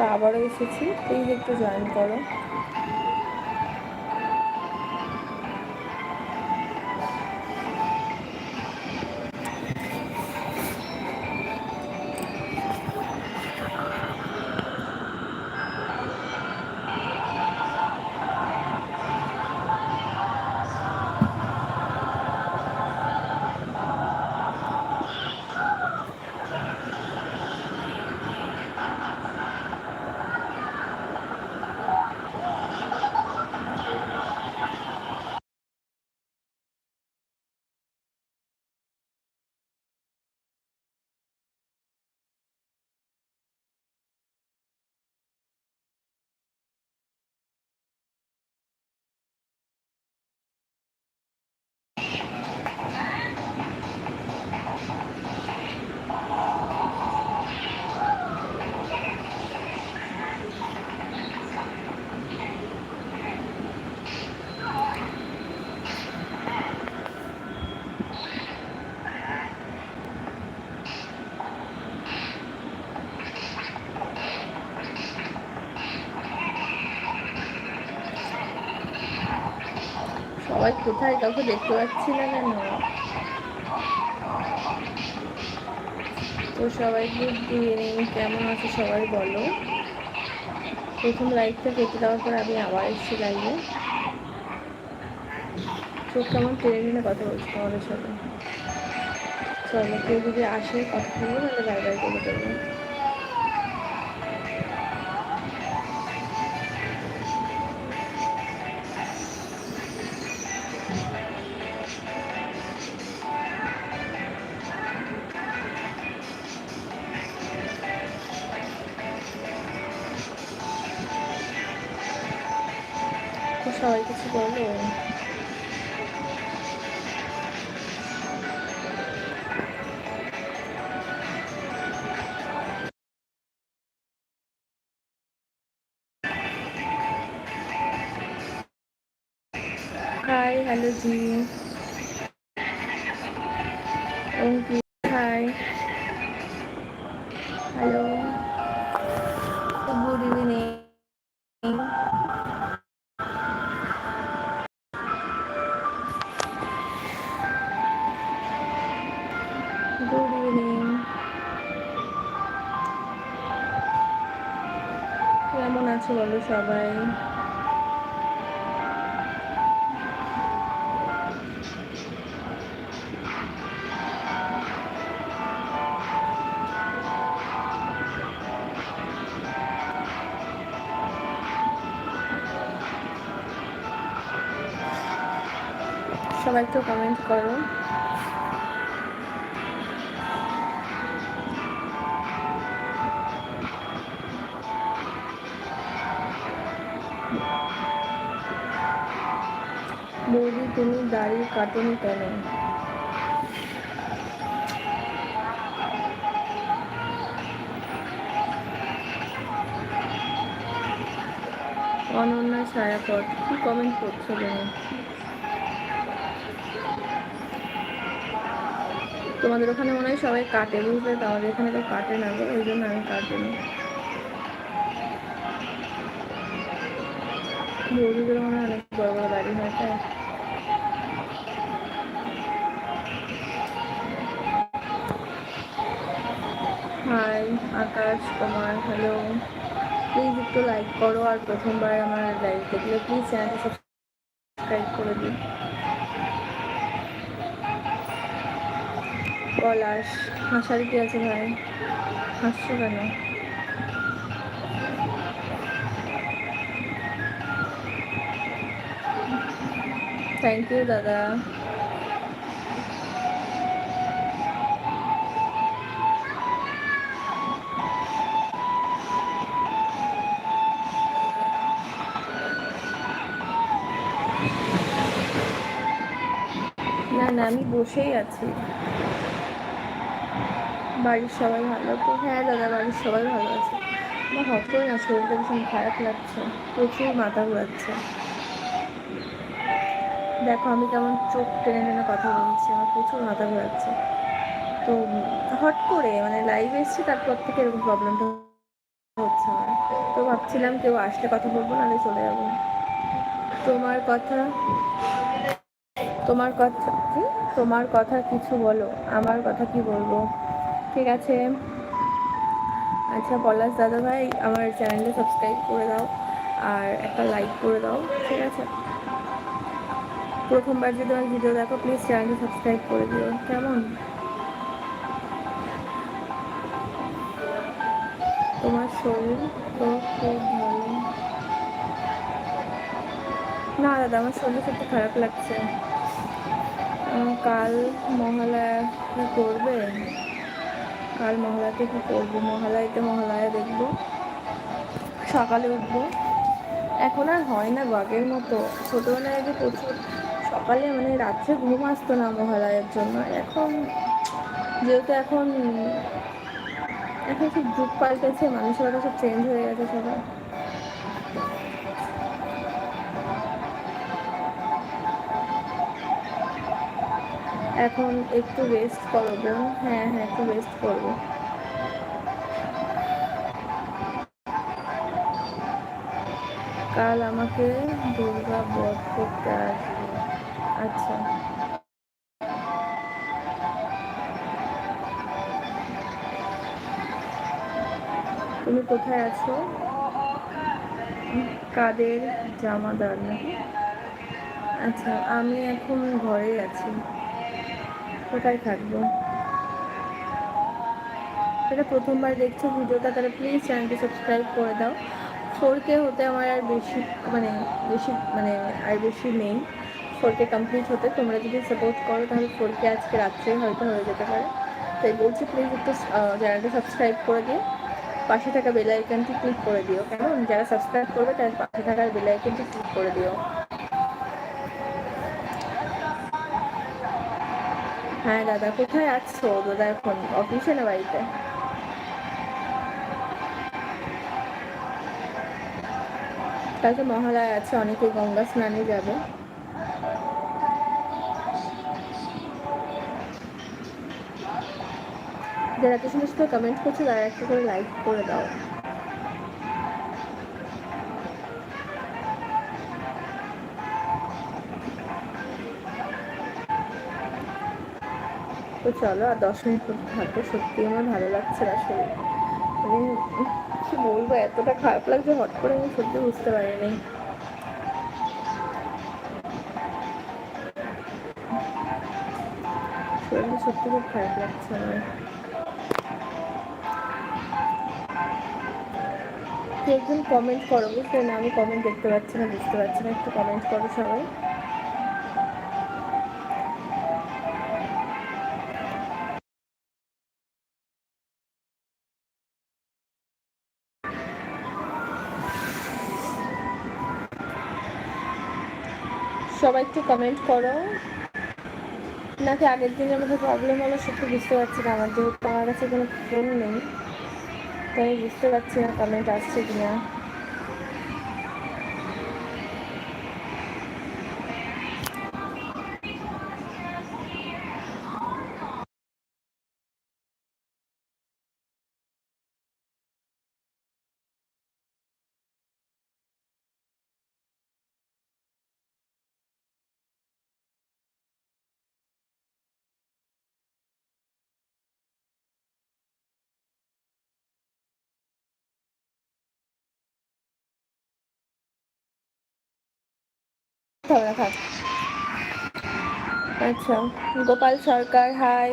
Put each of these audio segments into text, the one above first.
তো আবারও এসেছি প্লিজ একটু জয়েন করো। কোথায় কাউকে দেখতে পাচ্ছি না কেন? তো সবাই গুড ইভিনিং কেমন আছে সবাই বলো? প্রথম লাইভটা কেটে দেওয়ার পর আমি আবার এসেছি লাইভে চোখ কেমন টেনে টেনে কথা বলছি তোমাদের সাথে? চলো কেউ যদি আসে কথা বলব, তাহলে বাই করে দেবো। সবাই কিছু বলো হাই হ্যালো জি হাই হ্যালো কেমন আছো বলো সবাই? সবাই একটু কমেন্ট করো। দাড়ি কাটুনি কেন? অনন্যা ছায়াপথ কি কমেন্ট করছ তুমি? তোমাদের ওখানে মনে হয় সবাই কাটে, বুঝলে? তো আমাদের এখানে তো কাটে না গো, ওই জন্য আমি কাটিনি বৌদিদের মনে হয় অনেক বড় বড় বাড়ি হয় তাই আকাশ কুমার হ্যালো প্লিজ একটু লাইক করো আর প্রথমবার আমার লাইভ দেখলে প্লিজ চ্যানেলটা সাবস্ক্রাইব করে দিন পলাশ হাসার কি আছে ভাই? হাসছো কেন? থ্যাংক ইউ দাদা। না, আমি বসেই আছি। বাড়ির সবাই ভালো? তো হ্যাঁ দাদা, বাড়ির সবাই ভালো আছে। আমার হট করে না, শরীরটা ভীষণ খারাপ লাগছে। প্রচুর মাথা ঘুরাচ্ছে। দেখো, আমি কেমন চোখ টেনে টেনে কথা বলছি, আমার প্রচুর মাথা ঘোরাচ্ছে। তো হট করে মানে লাইভ এসছি, তারপর থেকে এরকম প্রবলেমটা হচ্ছে আমার। তো ভাবছিলাম কেউ আসলে কথা বলব, নাহলে চলে যাব। তোমার কথা তোমার কথা তোমার কথা কিছু বলো, আমার কথা কি বলব? ঠিক আছে? আচ্ছা পলাশ দাদা ভাই আমার চ্যানেলটা সাবস্ক্রাইব করে দাও আর একটা লাইক করে দাও, ঠিক আছে? প্রথমবার যদি আমার ভিডিও দেখো প্লিজ চ্যানেলটা সাবস্ক্রাইব করে দিও, কেমন? তোমার শরীর তো খুব ভালো। না দাদা, আমার শরীর একটু খারাপ লাগছে। কাল মহালয়া করবে? কাল মহালয়াতে কী করব? মহালয়াতে মহালয়া দেখব। সকালে উঠবো। এখন আর হয় না বাঘের মতো। ছোটোবেলায় আগে প্রচুর সকালে মানে রাত্রে ঘুম আসতো না মহালয়ার জন্য। এখন যেহেতু এখন এখন সব যুগ পাল্টেছে, মানুষের সব চেঞ্জ হয়ে গেছে সবাই এখন একটু রেস্ট করো বোন। হ্যাঁ হ্যাঁ একটু রেস্ট করব। কাল আমাকে দুর্গা বধ করতে আসবে। আচ্ছা। তুমি কোথায় আছো? কাদের জামাদার নাকি? আচ্ছা আমি এখন ঘরে আছি। কোথায় থাকব? এটা প্রথমবার দেখছ ভিডিওটা, তাহলে প্লিজ চ্যানেলটি সাবস্ক্রাইব করে দাও। ফোর কে হতে আমার আর বেশি মানে বেশি মানে আর বেশি নেই। ফোর কে কমপ্লিট হতে। তোমরা যদি সাপোর্ট করো, তাহলে ফোর কে আজকে রাত্রে হয়তো হয়ে যেতে পারে। তাই বলছি প্লিজ একটু চ্যানেলটা সাবস্ক্রাইব করে দিয়ে পাশে থাকা বেলাইকনটি ক্লিক করে দিও। কেমন? যারা সাবস্ক্রাইব করবে তার পাশে থাকার বেলাইকনটি ক্লিক করে দিও। হ্যাঁ দাদা, কোথায় আছো? দাদা, এখন অফিসে না বাড়িতে? কালকে মহালয়া আছে, অনেকে গঙ্গা স্নানে যাবে। যারা এত সমস্ত কমেন্ট করছে, তারা একটা করে লাইক করে দাও। তো চলো, আর দশ মিনিট থাকো। সত্যি আমার ভালো লাগছে আসলে মানে কি বলব, এতটা খারাপ লাগছে হট করে আমি সত্যি বুঝতে পারিনি। শরীরটা সত্যি খুব খারাপ লাগছে আমার। একজন কমেন্ট করো বুঝতে না? আমি কমেন্ট দেখতে পাচ্ছি না, বুঝতে পারছি না। একটু কমেন্ট করো সবাই। সবাই একটু কমেন্ট করো। নাকি আগের দিনের মধ্যে প্রবলেম হলো সেটা বুঝতে পারছি না। আমার যেহেতু আমার কাছে কোনো ফোন নেই, তাই বুঝতে পারছি না কমেন্ট আসছে কিনা। আচ্ছা গোপাল সরকার, হাই।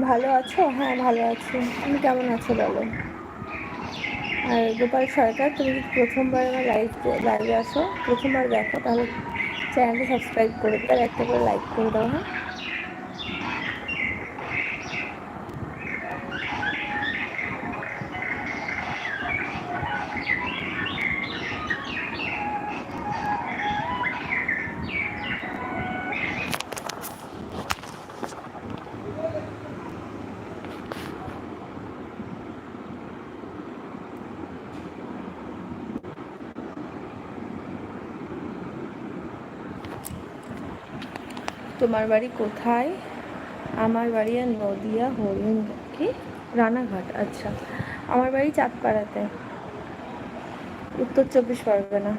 ভালো আছো? হ্যাঁ ভালো আছি। তুমি কেমন আছো বলো? আর গোপাল সরকার, তুমি যদি প্রথমবার আমার লাইভ লাইভে আসো, প্রথমবার দেখো, তাহলে চ্যানেলটা সাবস্ক্রাইব করে আর একটা করে লাইক করে দাও হ্যাঁ? তোমার বাড়ি কোথায়? আমার বাড়ি আর নদিয়া, হরিণ, কি? রানাঘাট আচ্ছা। আমার বাড়ি চাঁদপাড়াতে। উত্তর চব্বিশ পরগনা।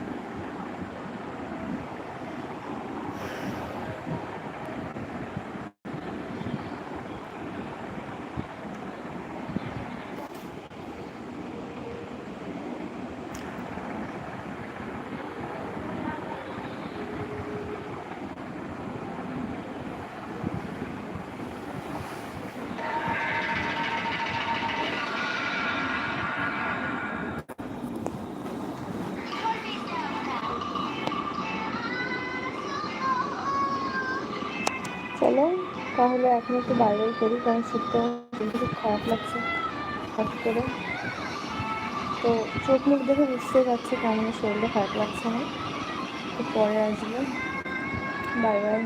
তাহলে এখন একটু বাইরেই করি, কারণ সত্যি খুব খারাপ লাগছে হঠাৎ করে। তো চোখ মুখ দেখে বুঝতে পারছি কেমন শরীরটা খারাপ লাগছে না। তো পরে আসবে। Bye bye.